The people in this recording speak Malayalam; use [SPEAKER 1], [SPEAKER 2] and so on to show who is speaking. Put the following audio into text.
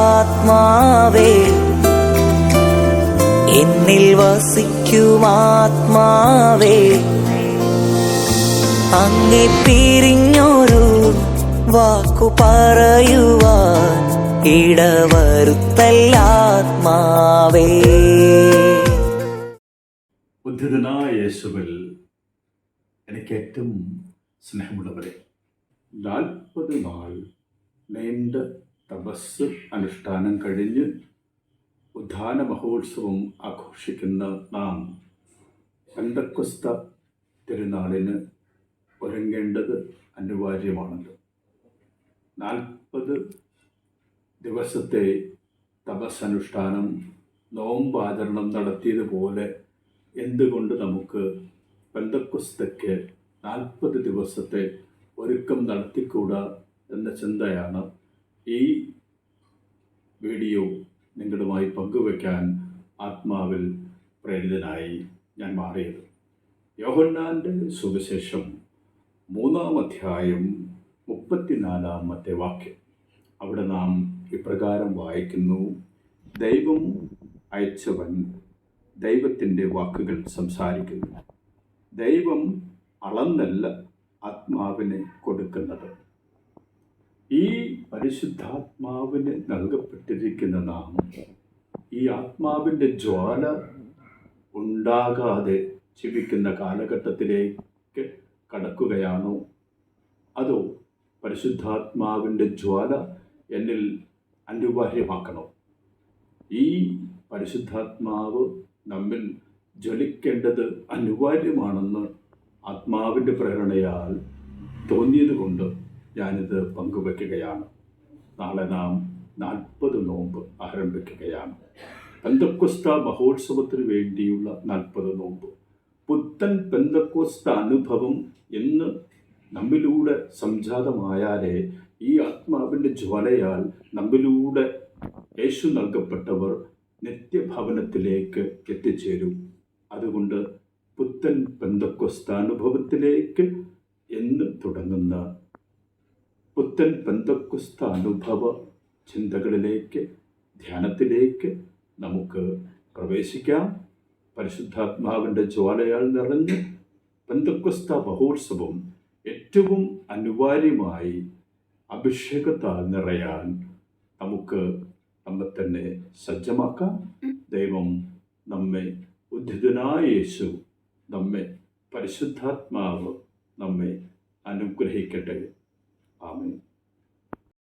[SPEAKER 1] പരിശുദ്ധാത്മാവേ എന്നിൽ വസിക്കുമാത്മാവേ. അങ്ങെ പിരിഞ്ഞൊരു വാക്കു പറയുവാൻ ഇടവരുത്തല്ലാത്മാവേ
[SPEAKER 2] ഉദ്ധിതനായ യേശുവിൽ എനിക്ക് ഏറ്റവും സ്നേഹമുള്ളവരെ നാൽപ്പത് നാൾ നീണ്ട തപസ് അനുഷ്ഠാനം കഴിഞ്ഞ് ഉദ്ധാന മഹോത്സവം ആഘോഷിക്കുന്ന നാം പെന്തക്കുസ്ത തിരുനാളിന് ഒരുങ്ങേണ്ടത് അനിവാര്യമാണല്ലോ. നാൽപ്പത് ദിവസത്തെ തപസ്സനുഷ്ഠാനം നോമ്പാചരണം നടത്തിയതുപോലെ എന്തുകൊണ്ട് നമുക്ക് പെന്തക്കുസ്തയ്ക്ക് നാൽപ്പത് ദിവസത്തെ ഒരുക്കം നടത്തിക്കൂടാ എന്ന ചിന്തയാണ് ഈ വീഡിയോ നിങ്ങളുമായി പങ്കുവയ്ക്കാൻ ആത്മാവിൽ പ്രേരിതനായി ഞാൻ മാറിയത്. യോഹന്നാന്റെ സുവിശേഷം മൂന്നാം അധ്യായം മുപ്പത്തിനാലാമത്തെ വാക്യം. അവിടെ നാം ഇപ്രകാരം വായിക്കുന്നു ദൈവം അയച്ചവൻ ദൈവത്തിന്റെ വാക്കുകൾ സംസാരിക്കുന്നു. ദൈവം അളന്നല്ല ആത്മാവിനെ കൊടുക്കുന്നത്. ഈ പരിശുദ്ധാത്മാവിന് നൽകപ്പെട്ടിരിക്കുന്ന നാം ഈ ആത്മാവിന്റെ ജ്വാല ഉണ്ടാകാതെ ജീവിക്കുന്ന കാലഘട്ടത്തിലേക്ക് കടക്കുകയാണോ? അതോ പരിശുദ്ധാത്മാവിന്റെ ജ്വാല എന്നിൽ അനിവാര്യമാക്കണോ? ഈ പരിശുദ്ധാത്മാവ് നമ്മിൽ ജ്വലിക്കേണ്ടത് അനിവാര്യമാണെന്ന് ആത്മാവിന്റെ പ്രേരണയാൽ തോന്നിയതുകൊണ്ട് ഞാനിത് പങ്കുവെക്കുകയാണ്. നാളെ നാം നാൽപ്പത് നോമ്പ് ആരംഭിക്കുകയാണ്. പെന്തക്കുസ്ത മഹോത്സവത്തിന് വേണ്ടിയുള്ള നാൽപ്പത് നോമ്പ്. പുത്തൻ പെന്തക്കുസ്ത അനുഭവം എന്ന് നമ്മിലൂടെ സംജാതമായാലേ ഈ ആത്മാവിന്റെ ജ്വലയാൽ നമ്മിലൂടെ യേശു നൽകപ്പെട്ടവർ നിത്യഭവനത്തിലേക്ക് എത്തിച്ചേരും. അതുകൊണ്ട് പുത്തൻ പെന്തക്കോസ്ത അനുഭവത്തിലേക്ക് എന്ന് തുടങ്ങുന്ന പുത്തൻ പന്തക്കുസ്ത അനുഭവ ചിന്തകളിലേക്ക് ധ്യാനത്തിലേക്ക് നമുക്ക് പ്രവേശിക്കാം. പരിശുദ്ധാത്മാവിന്റെ ജ്വാലയാൽ നിറഞ്ഞ് പെന്തക്കുസ്ത മഹോത്സവം ഏറ്റവും അനിവാര്യമായി അഭിഷേകത്താൽ നിറയാൻ നമുക്ക് നമ്മെ തന്നെ സജ്ജമാക്കാം. ദൈവം നമ്മെ ഉദ്ധിതനായ യേശു നമ്മെ പരിശുദ്ധാത്മാവ് നമ്മെ അനുഗ്രഹിക്കട്ടെ. Amen.